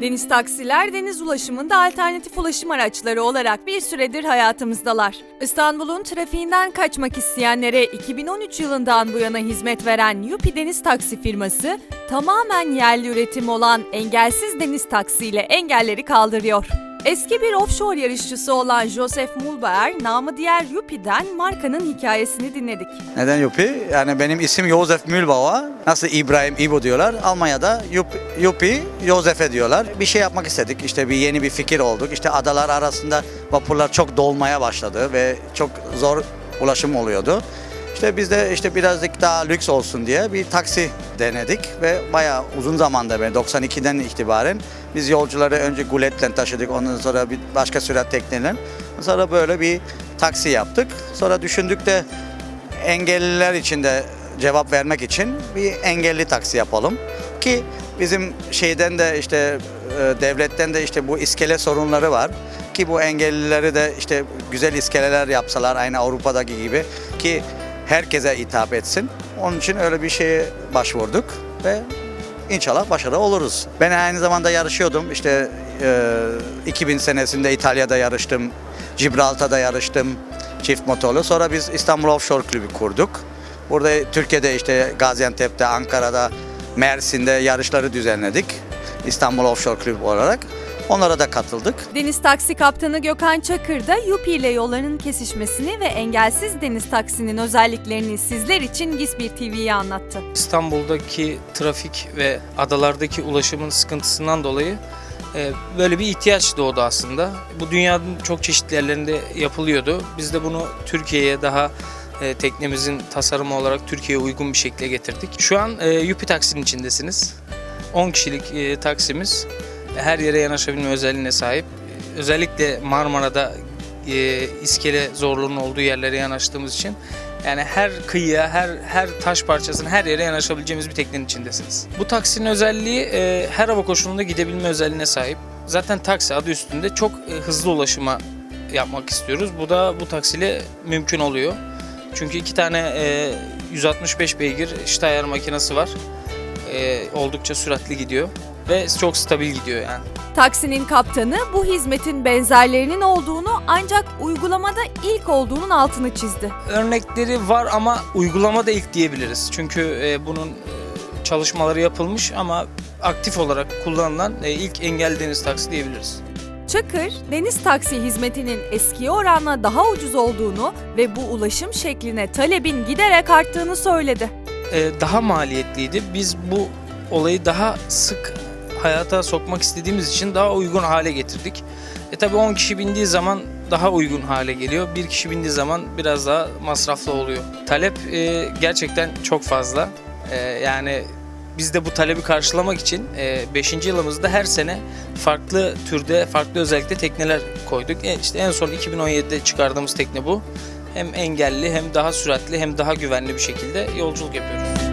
Deniz taksiler deniz ulaşımında alternatif ulaşım araçları olarak bir süredir hayatımızdalar. İstanbul'un trafiğinden kaçmak isteyenlere 2013 yılından bu yana hizmet veren Yupi Deniz Taksi firması tamamen yerli üretim olan engelsiz deniz taksi ile engelleri kaldırıyor. Eski bir offshore yarışçısı olan Joseph Mulbaer, namı diğer Yupi'den markanın hikayesini dinledik. Neden Yupi? Yani benim isim Josef Mühlbauer. Nasıl İbrahim İbo diyorlar. Almanya'da Yupi, Yupi Josef'e diyorlar. Bir şey yapmak istedik. İşte bir yeni bir fikir olduk. İşte adalar arasında vapurlar çok dolmaya başladı ve çok zor ulaşım oluyordu. İşte biz de işte birazcık daha lüks olsun diye bir taksi denedik ve bayağı uzun zamanda beri 92'den itibaren biz yolcuları önce guletle taşıdık ondan sonra bir başka sürat tekneyle sonra böyle bir taksi yaptık. Sonra düşündük de engelliler için de cevap vermek için bir engelli taksi yapalım ki bizim şeyden de işte e, devletten de işte bu iskele sorunları var ki bu engellileri de işte güzel iskeleler yapsalar aynı Avrupa'daki gibi ki herkese hitap etsin. Onun için öyle bir şeye başvurduk ve inşallah başarılı oluruz. Ben aynı zamanda yarışıyordum. İşte e, 2000 senesinde İtalya'da yarıştım. Gibraltar'da yarıştım çift motorlu. Sonra biz İstanbul Offshore Kulübü kurduk. Burada Türkiye'de işte Gaziantep'te, Ankara'da, Mersin'de yarışları düzenledik. İstanbul Offshore Kulübü olarak. Onlara da katıldık. Deniz taksi kaptanı Gökhan Çakır da Yupi ile yolların kesişmesini ve engelsiz deniz taksinin özelliklerini sizler için Gisbir TV'ye anlattı. İstanbul'daki trafik ve adalardaki ulaşımın sıkıntısından dolayı e, böyle bir ihtiyaç doğdu aslında. Bu dünyanın çok çeşitli yerlerinde yapılıyordu. Biz de bunu Türkiye'ye daha e, teknemizin tasarımı olarak Türkiye'ye uygun bir şekilde getirdik. Şu an e, Yupi Taksi'nin içindesiniz. 10 kişilik e, taksimiz her yere yanaşabilme özelliğine sahip. Özellikle Marmara'da e, iskele zorluğunun olduğu yerlere yanaştığımız için yani her kıyıya, her her taş parçasına, her yere yanaşabileceğimiz bir teknenin içindesiniz. Bu taksinin özelliği e, her hava koşulunda gidebilme özelliğine sahip. Zaten taksi adı üstünde çok e, hızlı ulaşıma yapmak istiyoruz. Bu da bu taksiyle mümkün oluyor. Çünkü iki tane e, 165 beygir işte ayar makinesi var. E, oldukça süratli gidiyor ve çok stabil gidiyor yani. Taksinin kaptanı bu hizmetin benzerlerinin olduğunu ancak uygulamada ilk olduğunun altını çizdi. Örnekleri var ama uygulamada ilk diyebiliriz. Çünkü e, bunun e, çalışmaları yapılmış ama aktif olarak kullanılan e, ilk engelli deniz taksi diyebiliriz. Çakır, deniz taksi hizmetinin eskiye oranla daha ucuz olduğunu ve bu ulaşım şekline talebin giderek arttığını söyledi. E, daha maliyetliydi. Biz bu olayı daha sık hayata sokmak istediğimiz için daha uygun hale getirdik. E tabi 10 kişi bindiği zaman daha uygun hale geliyor. Bir kişi bindiği zaman biraz daha masraflı oluyor. Talep e, gerçekten çok fazla. E, yani biz de bu talebi karşılamak için 5. yılımızda her sene farklı türde, farklı özellikle tekneler koyduk. E, işte en son 2017'de çıkardığımız tekne bu. Hem engelli hem daha süratli hem daha güvenli bir şekilde yolculuk yapıyoruz.